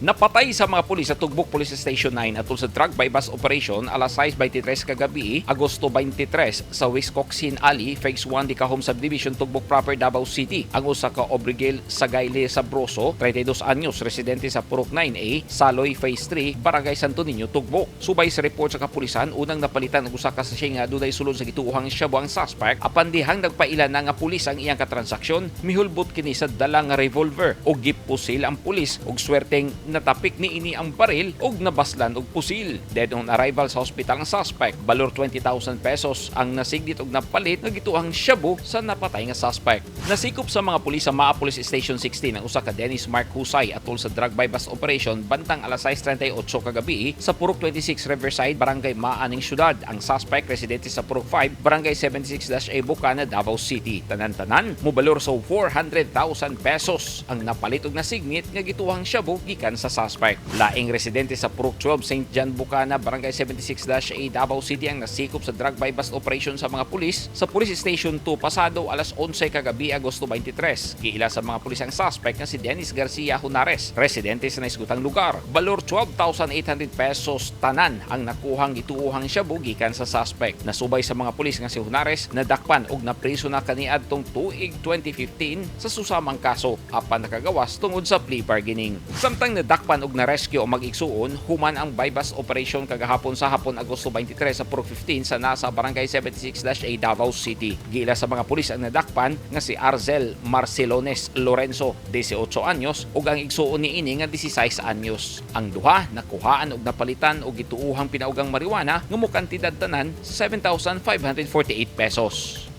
Napatay sa mga pulis sa Tugbok Police Station 9 atol sa drug bypass operation alas 6.23 kagabi, Agosto 23 sa Wisconsin Alley, Phase 1 di Kahom Subdivision, Tugbok Proper, Davao City. Ang usa ka Obrigel Sagayle Sabroso, 32 anyos, residente sa Purok 9A, Saloy Phase 3, Barangay Santo Niño, Tugbok. Subay sa report sa kapulisan, unang napalitan ang usa ka sachet nga dunay sulod sa gituuhang shabu ang suspect, apan dihang nagpailan na nga pulis ang iyang katransaksyon, mihulbot kini sa dalang nga revolver o gipusil ang pulis og swerteng natapik ni ini ang baril og nabaslan og pusil. Dead on arrival sa hospital ang suspect, balor 20,000 pesos ang nasignit og napalit nga gituang shabu sa napatay nga suspect. Nasikop sa mga pulis sa Maa Police Station 16 ang usa ka Dennis Mark Husay atol sa drug bypass operation bantang alas 6.38 kagabi sa Purok 26 Riverside, Barangay Maaning Syudad. Ang suspect residente sa Purok 5, Barangay 76-A Bukana, Davao City. Tanan-tanan, mubalor sa 400,000 pesos ang napalit og nasignit nga gituhang shabu gikan sa suspect. Laing residente sa Purok 12 St. John Bukana, Barangay 76-A Davao City ang nasikop sa drug bypass operation sa mga pulis sa Police Station 2 pasado alas 11 kagabi Agosto 23. Giila sa mga pulis ang suspect nga si Dennis Garcia Hunares, residente sa naisgutang lugar. Balor 12,800 pesos tanan ang nakuhang gituuhang shabu gikan sa suspect. Nasubay sa mga pulis nga si Hunares nadakpan og napriso na kaniadtong tuig 2015 sa susamang kaso apan nakagawas tungod sa plea bargaining. Samtang nadakpan og na-rescue o mag-igsuon, human ang bypass operation kagahapon sa hapon Agosto 23 sa Purok 15 sa nasa Barangay 76-A Davao City. Gila sa mga pulis ang nadakpan nga si Arzel Marcelones Lorenzo, 18 anyos, ug ang igsuon ni ini nga 16 anyos. Ang duha nakuhaan og napalitan og gituuhang pinaugang marijuana nga mo kantidad tanan sa 7,548 pesos.